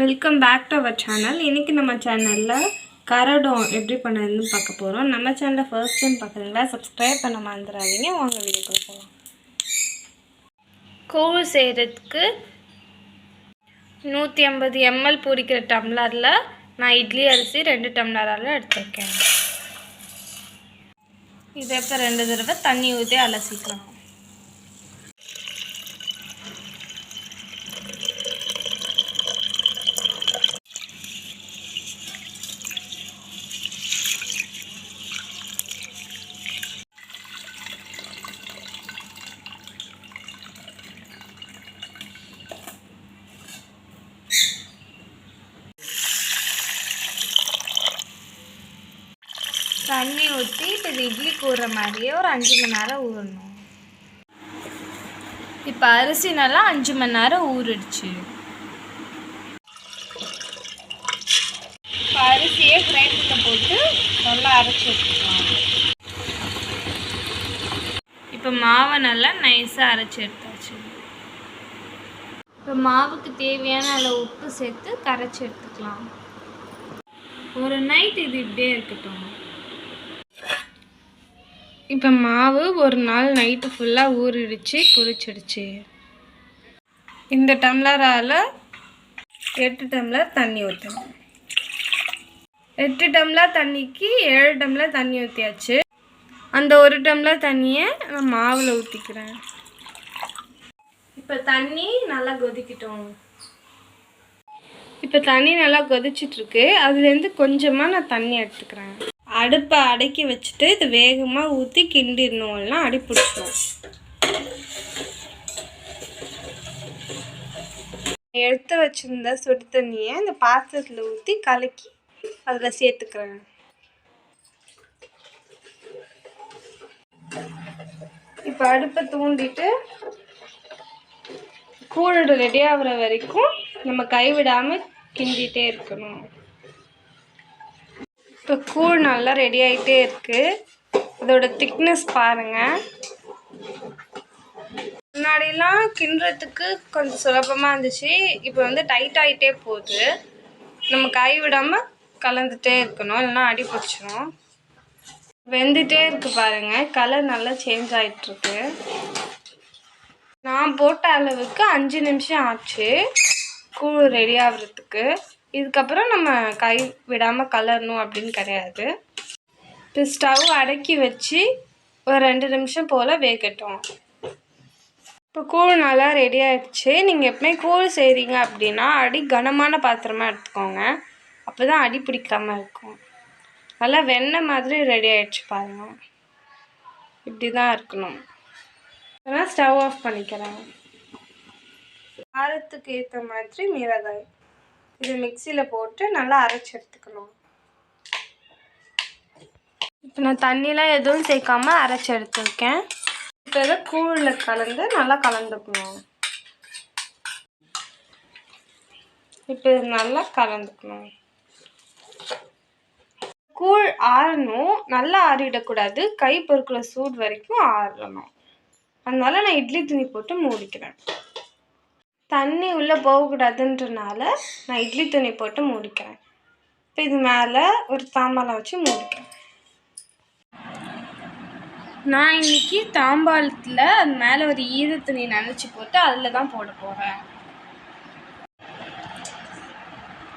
Welcome back to our channel இன்றைக்கி நம்ம சேனலில் கரடம் எப்படி பண்ணதுன்னு பார்க்க போகிறோம் நம்ம சேனலில் ஃபர்ஸ்ட் டைம் பார்க்குறீங்களா? சப்ஸ்கிரைப் பண்ண மறந்துடாதீங்க வாங்க வீடியோக்குள்ள போகலாம் கூழ் செய்கிறதுக்கு நூற்றி ஐம்பது எம்எல் பிடிக்கிற டம்ளரில் நான் இட்லி அரிசி ரெண்டு டம்ளரால் எடுத்துருக்கேன். இதை இப்போ ரெண்டு தடவை தண்ணி ஊற்றி அலசிக்கலாம். தண்ணி ஊற்றி இப்போ இது இட்லி கூடுற மாதிரியே ஒரு அஞ்சு மணி நேரம் ஊறணும். இப்போ அரிசி நல்லா அஞ்சு மணி நேரம் ஊறிடுச்சு. இப்போ அரிசியை கிரைண்டரில் போட்டு நல்லா அரைச்சி எடுத்துக்கலாம். இப்போ மாவை நல்லா நைஸாக அரைச்சி எடுத்தாச்சு. இப்போ மாவுக்கு தேவையான அளவு உப்பு சேர்த்து கரைச்சி எடுத்துக்கலாம். ஒரு நைட் இது இப்படியே இருக்கட்டும். இப்போ மாவு ஒரு நாள் நைட்டு ஃபுல்லாக ஊறிடுச்சு புளிச்சிடுச்சு. இந்த டம்ளரால் எட்டு டம்ளர் தண்ணி ஊற்றணும் எட்டு டம்ளர் தண்ணிக்கு ஏழு டம்ளர் தண்ணி ஊற்றியாச்சு அந்த ஒரு டம்ளர் தண்ணியை நான் மாவில் ஊற்றிக்கிறேன் இப்போ தண்ணி நல்லா கொதிக்கட்டும். இப்போ தண்ணி நல்லா கொதிச்சிட்ருக்கு அதுலேருந்து கொஞ்சமாக நான் தண்ணி எடுத்துக்கிறேன். அடுப்பை அடக்கி வச்சுட்டு இது வேகமாக ஊற்றி கிண்டிடணும் இல்லைனா அடி பிடிச்சிடும் எடுத்து வச்சுருந்த சுடு தண்ணியை இந்த பாத்திரத்தில் ஊற்றி கலக்கி அதில் சேர்த்துக்கிறேன். இப்போ அடுப்பை தூண்டிட்டு கூழ் ரெடி ஆகிற வரைக்கும் நம்ம கைவிடாமல் கிண்டிகிட்டே இருக்கணும். இப்போ கூழ் நல்லா ரெடி ஆகிட்டே இருக்குது இதோட திக்னஸ் பாருங்கள் முன்னாடிலாம் கிண்டுறதுக்கு கொஞ்சம் சுலபமாக இருந்துச்சு. இப்போ வந்து டைட் ஆகிட்டே போகுது. நம்ம கை விடாமல் கலந்துகிட்டே இருக்கணும். இல்லைன்னா அடி பிடிச்சிரும். வெந்துட்டே இருக்கு பாருங்கள் கலர் நல்லா சேஞ்ச் ஆகிட்டுருக்கு நான் போட்ட அளவுக்கு அஞ்சு நிமிஷம் ஆச்சு. கூழ் ரெடி ஆகிறதுக்கு. இதுக்கப்புறம் நம்ம கை விடாமல் கலரணும் அப்படின்னு கிடையாது. இப்போ ஸ்டவ் அடக்கி வச்சு ஒரு ரெண்டு நிமிஷம் போல் வேகட்டும். இப்போ கூழ் நல்லா ரெடி ஆயிடுச்சு. நீங்கள் எப்பவுமே கூழ் செய்கிறீங்க அப்படின்னா அடி கனமான பாத்திரமாக எடுத்துக்கோங்க. அப்போ தான் அடி பிடிக்காமல் இருக்கும். நல்லா வெண்ணெய் மாதிரி ரெடி ஆகிடுச்சு பாருங்கள் இப்படி தான் இருக்கணும். அதனால் ஸ்டவ் ஆஃப் பண்ணிக்கிறேன். காரத்துக்கு ஏற்ற மாதிரி மிளகாய். இது மிக்சியில் போட்டு நல்லா அரைச்சி எடுத்துக்கணும். இப்போ நான் தண்ணிலாம் எதுவும் சேர்க்காமல் அரைச்சி எடுத்துருக்கேன். இப்போ இதை கூழில் கலந்து நல்லா கலந்துக்கணும். இப்போ இது நல்லா கலந்துக்கணும். கூழ் ஆறணும். நல்லா ஆறிடக்கூடாது. கை பொறுக்கிற சூடு வரைக்கும் ஆறணும். அதனால நான் இட்லி துணி போட்டு மூடிக்கிறேன். தண்ணி உள்ளே போகக்கூடாதுன்றனால நான் இட்லி துணி போட்டு மூடிக்கிறேன். இப்போ இது மேலே ஒரு தாம்பாலை வச்சு மூடிக்கிறேன். நான் இன்றைக்கி தாம்பாளத்தில் அது மேலே ஒரு ஈர துணி நினச்சி போட்டு அதில் தான் போட போகிறேன்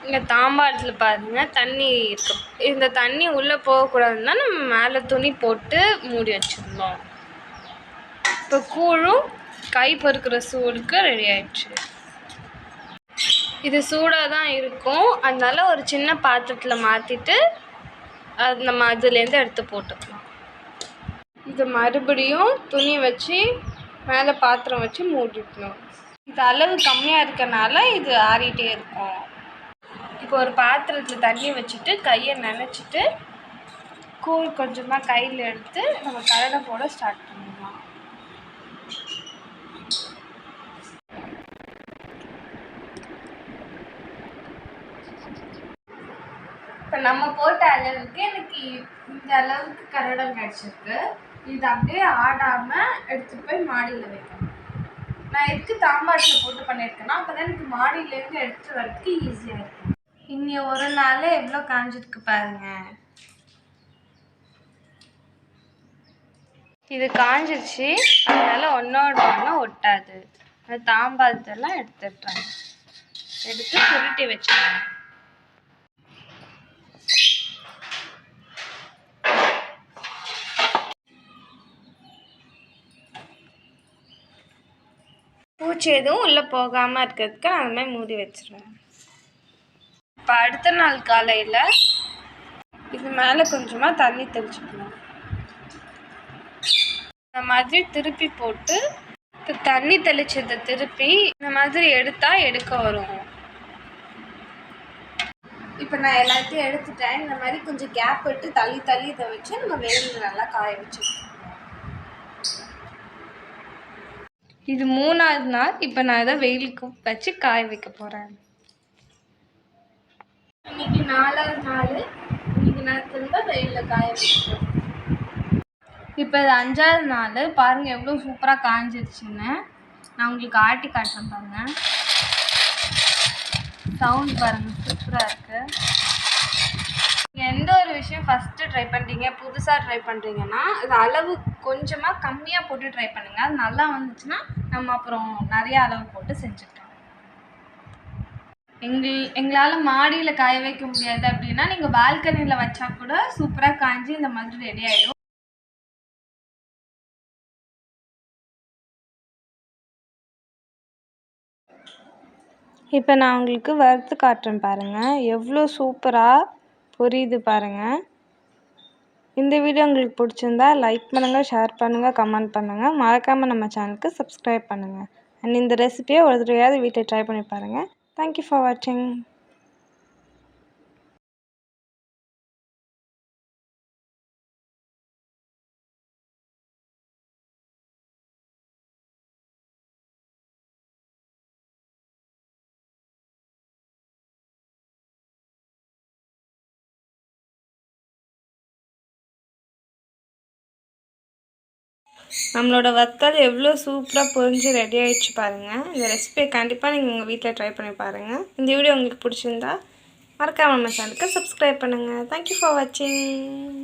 இங்கே தாம்பாளத்தில் பாருங்கள் தண்ணி இருக்கு. இந்த தண்ணி உள்ளே போகக்கூடாதுன்னா நம்ம மேலே துணி போட்டு மூடி வச்சிருந்தோம் இப்போ கூழும் கை பொறுக்கிற சூடுக்கு ரெடி ஆயிடுச்சு. இது சூடாக தான் இருக்கும். அதனால ஒரு சின்ன பாத்திரத்தில் மாற்றிட்டு அது நம்ம அதுலேருந்து எடுத்து போட்டுக்கலாம். இது மறுபடியும் துணி வச்சு மேலே பாத்திரம் வச்சு மூடிக்கணும் இது அளவு கம்மியாக இருக்கனால இது ஆறிட்டே இருக்கும். இப்போ ஒரு பாத்திரத்தில் தண்ணி வச்சுட்டு கையை நினச்சிட்டு கூழ் கொஞ்சமாக கையில் எடுத்து நம்ம கரடை போட ஸ்டார்ட் பண்ணுவோம் இப்போ நம்ம போட்ட அளவுக்கு எனக்கு இந்த அளவுக்கு கரடம் கிடச்சிருக்கு. இது அப்படியே ஆடாமல் எடுத்துகிட்டு போய் மாடியில் வைக்கணும். நான் எதுக்கு தாம்பாட்டில் போட்டு பண்ணியிருக்கேன்னா அப்போ தான் எனக்கு மாடியிலேருந்து எடுத்துகிட்டு வரதுக்கு ஈஸியாக இருக்கும். இன்னி ஒரு நாள் எவ்வளோ காஞ்சிருக்கு பாருங்க. இது காஞ்சிருச்சு. அதனால் ஒன்றோட ஒன்று ஒட்டாது. அது தாம்பாளத்தெல்லாம் எடுத்துடுறாங்க எடுத்து சுருட்டி வச்சுருவாங்க பூச்சி எதுவும் உள்ளே போகாமல் இருக்கிறதுக்கு நான் அதுமாதிரி மாதிரி மூடி வச்சுருவேன். இப்போ அடுத்த நாள் காலையில் இது மேலே கொஞ்சமாக தண்ணி தெளிச்சுக்கணும். இந்த மாதிரி திருப்பி போட்டு இப்போ தண்ணி தெளிச்சதை திருப்பி இந்த மாதிரி எடுத்தால் எடுக்க வரும். இப்போ நான் எல்லாத்தையும் எடுத்துட்டேன். இந்த மாதிரி கொஞ்சம் கேப் விட்டு தள்ளி தள்ளி இதை வச்சு நம்ம வெயிலில் நல்லா காய வச்சுக்கணும். இது மூணாவது நாள். இப்போ நான் இதை வெயிலுக்கு வச்சு காய வைக்க போகிறேன் இன்னைக்கு நாலாவது நாள். இன்னைக்கு நான் திரும்ப வெயிலில் காய வைக்கிறேன் இப்போ இது அஞ்சாவது நாள். பாருங்கள் எவ்வளோ சூப்பராக காஞ்சிருச்சுன்னு. நான் உங்களுக்கு ஆட்டி காட்டுறேன் பாருங்க. சவுண்ட் பாருங்கள் சூப்பராக இருக்குது எந்த ஒரு விஷயம் ஃபஸ்ட்டு ட்ரை பண்ணுறீங்க புதுசாக ட்ரை பண்ணுறீங்கன்னா அது அளவு கொஞ்சமாக கம்மியாக போட்டு ட்ரை பண்ணுங்கள் அது நல்லா வந்துச்சுன்னா நம்ம அப்புறம் நிறைய அளவு போட்டு செஞ்சுக்கலாம். எங்கள் எங்களால் மாடியில் காய வைக்க முடியாது அப்படின்னா நீங்கள் பால்கனியில் வச்சா கூட சூப்பராக காய்ஞ்சி இந்த மாதிரி ரெடி ஆகிடும் இப்போ நான் உங்களுக்கு வறுத்து காட்டுறேன் பாருங்கள் எவ்வளோ சூப்பராக புரியுது பாருங்கள் இந்த வீடியோ உங்களுக்கு பிடிச்சிருந்தா லைக் பண்ணுங்கள் ஷேர் பண்ணுங்கள் கமெண்ட் பண்ணுங்கள் மறக்காமல் நம்ம சேனலுக்கு சப்ஸ்கிரைப் பண்ணுங்கள் அண்ட் இந்த ரெசிபியை ஒரு தடவையாவது வீட்டில் ட்ரை பண்ணி பாருங்கள் தேங்க்யூ ஃபார் வாட்சிங் நம்மளோட வத்தல் எவ்வளோ சூப்பராக பொரிஞ்சு ரெடி ஆகிடுச்சு பாருங்கள் இந்த ரெசிபியை கண்டிப்பாக நீங்கள் உங்கள் வீட்டில் ட்ரை பண்ணி பாருங்கள் இந்த வீடியோ உங்களுக்கு பிடிச்சிருந்தா மறக்காமல் நம்ம சேனலுக்கு சப்ஸ்கிரைப் பண்ணுங்கள் தேங்க்யூ ஃபார் வாட்சிங்